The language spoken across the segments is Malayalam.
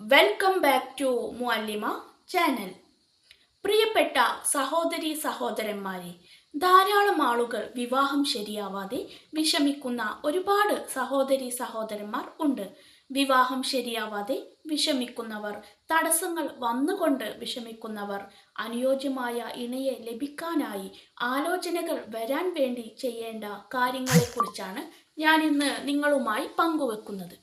Welcome back to Muallima channel പ്രിയപ്പെട്ട സഹോദരി സഹോദരന്മാരെ ധാരാളം ആളുകൾ വിവാഹം ശരിയാവാതെ വിഷമിക്കുന്ന ഒരുപാട് സഹോദരി സഹോദരന്മാർ ഉണ്ട്. വിവാഹം ശരിയാവാതെ വിഷമിക്കുന്നവർ തടസ്സങ്ങൾ വന്നുകൊണ്ട് വിഷമിക്കുന്നവർ അനുയോജ്യമായ ഇണയെ ലഭിക്കാനായി ആലോചനകൾ വരാൻ വേണ്ടി ചെയ്യേണ്ട കാര്യങ്ങളെക്കുറിച്ചാണ് ഞാൻ ഇന്ന് നിങ്ങളുമായി പങ്കുവെക്കുന്നത്.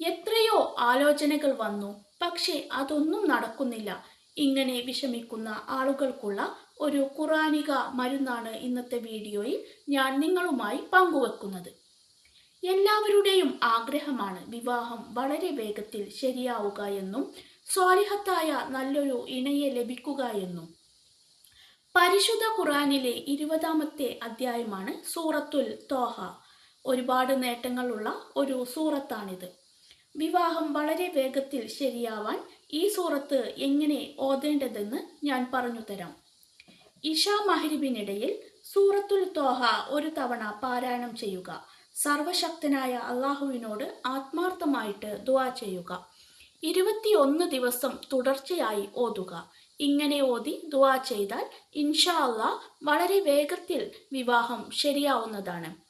എത്രയോ ആലോചനകൾ വന്നു. പക്ഷേ അതൊന്നും നടക്കുന്നില്ല. ഇങ്ങനെ വിഷമിക്കുന്ന ആളുകൾക്കുള്ള ഒരു ഖുറാനിക മരുന്നാണ് ഇന്നത്തെ വീഡിയോയിൽ ഞാൻ നിങ്ങളുമായി പങ്കുവെക്കുന്നത്. എല്ലാവരുടെയും ആഗ്രഹമാണ് വിവാഹം വളരെ വേഗത്തിൽ ശരിയാവുക എന്നും സ്വാലിഹത്തായ നല്ലൊരു ഇണയെ ലഭിക്കുക എന്നും. പരിശുദ്ധ ഖുറാനിലെ ഇരുപതാമത്തെ അധ്യായമാണ് സൂറത്തുൽ തോഹ. ഒരുപാട് നേട്ടങ്ങളുള്ള ഒരു സൂറത്താണിത്. വിവാഹം വളരെ വേഗത്തിൽ ശരിയാവാൻ ഈ സൂറത്ത് എങ്ങനെ ഓതേണ്ടതെന്ന് ഞാൻ പറഞ്ഞു തരാം. ഇഷാ മഹരിബിനിടയിൽ സൂറത്തുൽ തോഹ ഒരു തവണ പാരായണം ചെയ്യുക. സർവശക്തനായ അള്ളാഹുവിനോട് ആത്മാർത്ഥമായിട്ട് ദുവാ ചെയ്യുക. ഇരുപത്തിയൊന്ന് ദിവസം തുടർച്ചയായി ഓതുക. ഇങ്ങനെ ഓതി ദുവാ ചെയ്താൽ ഇൻഷാ അള്ളാഹ് വളരെ വേഗത്തിൽ വിവാഹം ശരിയാവുന്നതാണ്.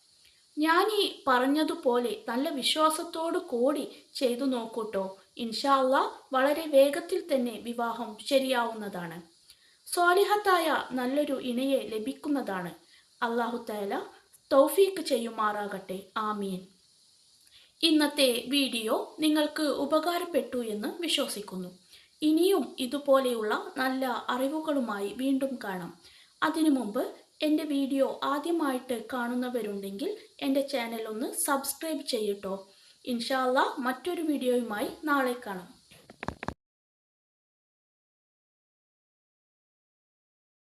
ഞാൻ ഈ പറഞ്ഞതുപോലെ നല്ല വിശ്വാസത്തോടു കൂടി ചെയ്തു നോക്കൂട്ടോ. ഇൻഷാല്ല വളരെ വേഗത്തിൽ തന്നെ വിവാഹം ശരിയാവുന്നതാണ്. സ്വാലിഹത്തായ നല്ലൊരു ഇണയെ ലഭിക്കുന്നതാണ്. അള്ളാഹു തല തൗഫീക്ക് ചെയ്യുമാറാകട്ടെ. ആമീൻ. ഇന്നത്തെ വീഡിയോ നിങ്ങൾക്ക് ഉപകാരപ്പെട്ടു എന്ന് വിശ്വസിക്കുന്നു. ഇനിയും ഇതുപോലെയുള്ള നല്ല അറിവുകളുമായി വീണ്ടും കാണാം. അതിനു മുമ്പ് എന്റെ വീഡിയോ ആദ്യമായിട്ട് കാണുന്നവരുണ്ടെങ്കിൽ എന്റെ ചാനൽ ഒന്ന് സബ്സ്ക്രൈബ് ചെയ്യട്ടോ. ഇൻഷാല്ല മറ്റൊരു വീഡിയോയുമായി നാളെ കാണാം.